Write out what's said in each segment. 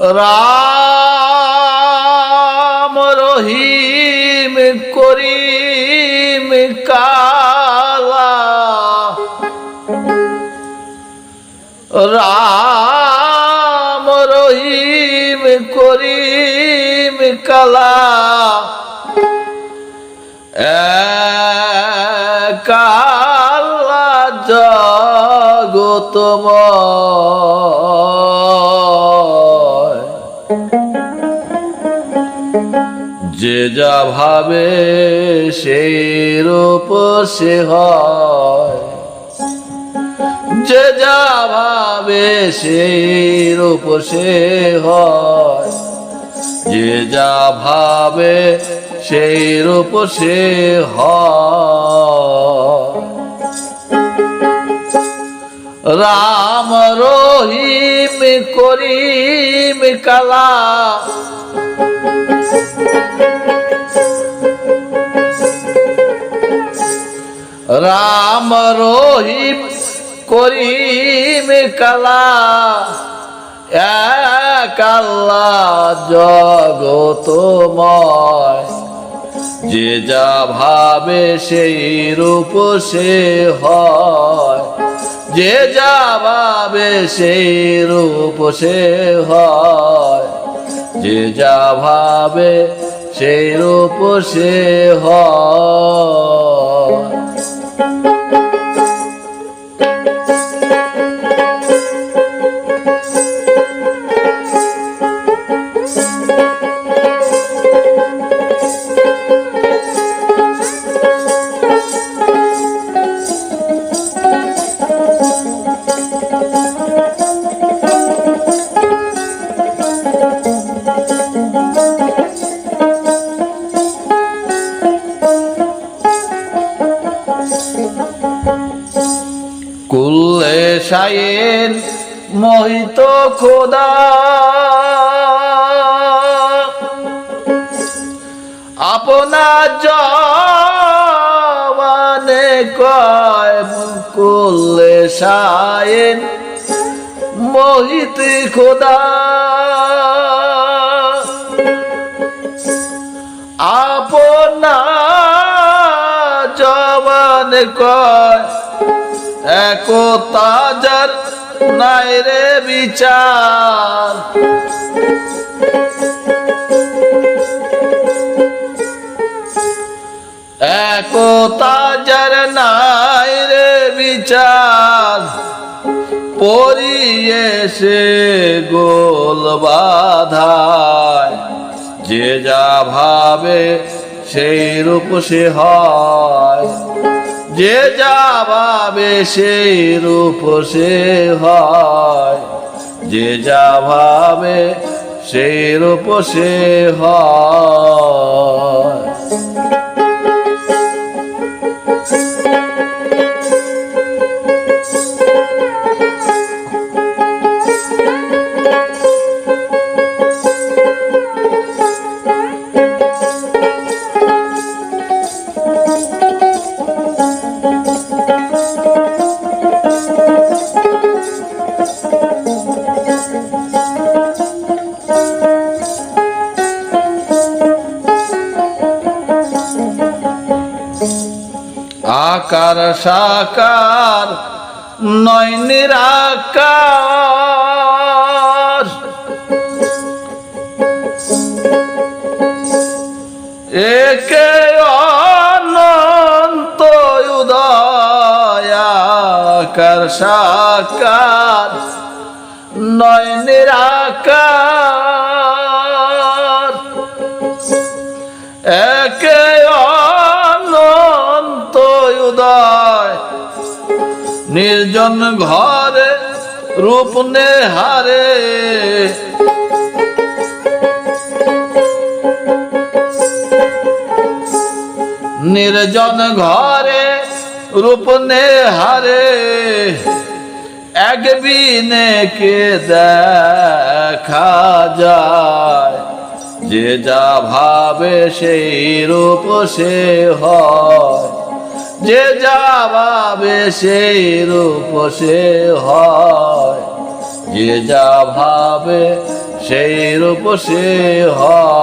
রাম রহিম করিম কালা। রাম রহিম করিম কালা। কালা জগতময় যে যা ভাবে সেই রূপ সে হয়। যে যা ভাবে সেই রূপ সে হয়। যে যা ভাবে সেই রূপ সে রাম রহিম করিম কালা রাম রহিম করিম কালা এক আল্লাহ জগতময় যে যা ভাবে সেই রূপ সে হয়। যে যা ভাবে সেই রূপ সে হয়। যে যা ভাবে সেই রূপ সে হয়। শায়েন মোহিত খোদা। আপনা জবানে কয় কুল্লে শায়েন মোহিত খোদা। আপনা জবান কয় একতাজার নাই রে বিচার। একতাজার নাই রে বিচার। পরিয়ে সে গোল বাধায়। যে যা ভাবে সেই রূপ সে হয়। যে যা ভাবে সেই রূপ সে হয় যে যা ভাবে সেই রূপ সে হয়। আকার সাকার নয় নিরাকার। একে অনন্ত উদয়াকার সাকার নয় নিরাকার। নির্জন ঘরে রূপ নেহারে। নির্জন ঘরে রূপ নেহারে এক বিনে কে দেখা যায়। যে যা ভাবে সেই রূপ সে হয়। যে যা ভাবে সেই রূপ সে হয়। যে যা ভাবে সেই রূপ সে হয়।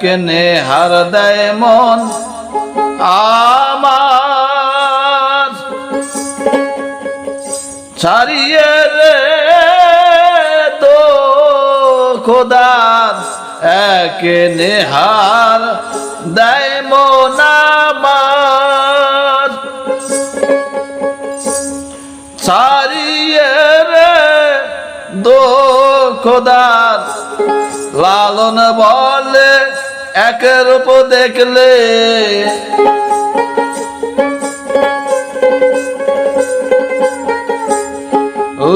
একেনে হার দেয় মন আমার। ছাড়িয়ে রে তো খোদার এক নেহার দেয় মোনামার ছাড়িয়ে রে দো খোদার, লালন বলে এক রূপ দেখলে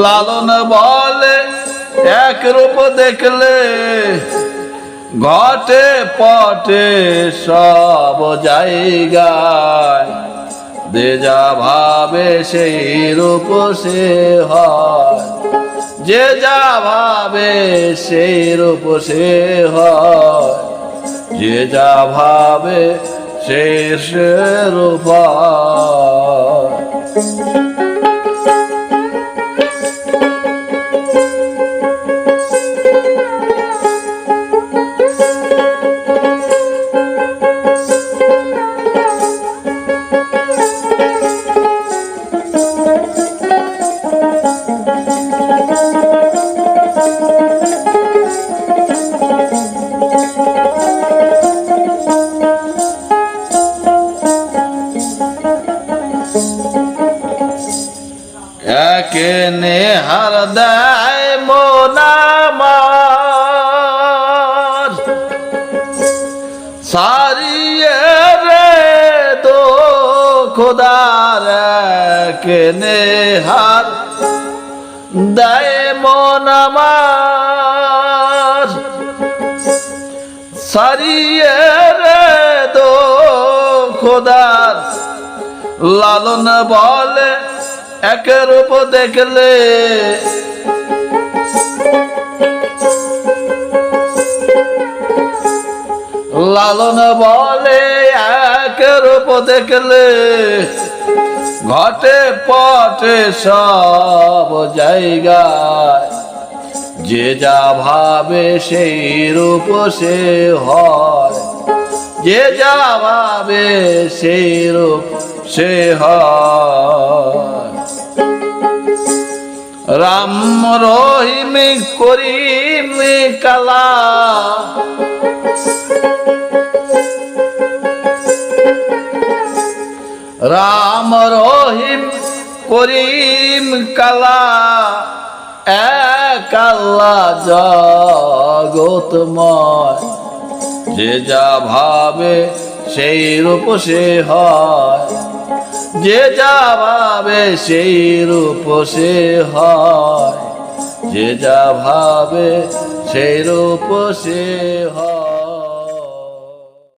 লালন বলে এক রূপ দেখলে ঘটে পটে সব জায়গায়। দে যা ভাবে সেই রূপ সে হয়। যে যা ভাবে সেই রূপ সে হয়। যে যা ভাবে সেই সে একে নেহার দেয় মোনামার সারিয়ে রে তো খোদার একে নেহার দেয় মোনামার সারিয়ে রে তো খোদার লালন বলে এক রূপ দেখলে। লালন বলে এক রূপ দেখলে। ঘটে পটে সব জায়গায়। যে যা ভাবে সেই রূপ সে হয়। যে যা ভাবে সেই রূপ সে হয়। রাম রহিম করিম কালা। রাম রহিম করিম কালা। এক জগতময় যে যা ভাবে, সেই রূপ সে হয়। যে যা ভাবে, সেই রূপ সে হয়। যে যা ভাবে, সেই রূপ সে হয়।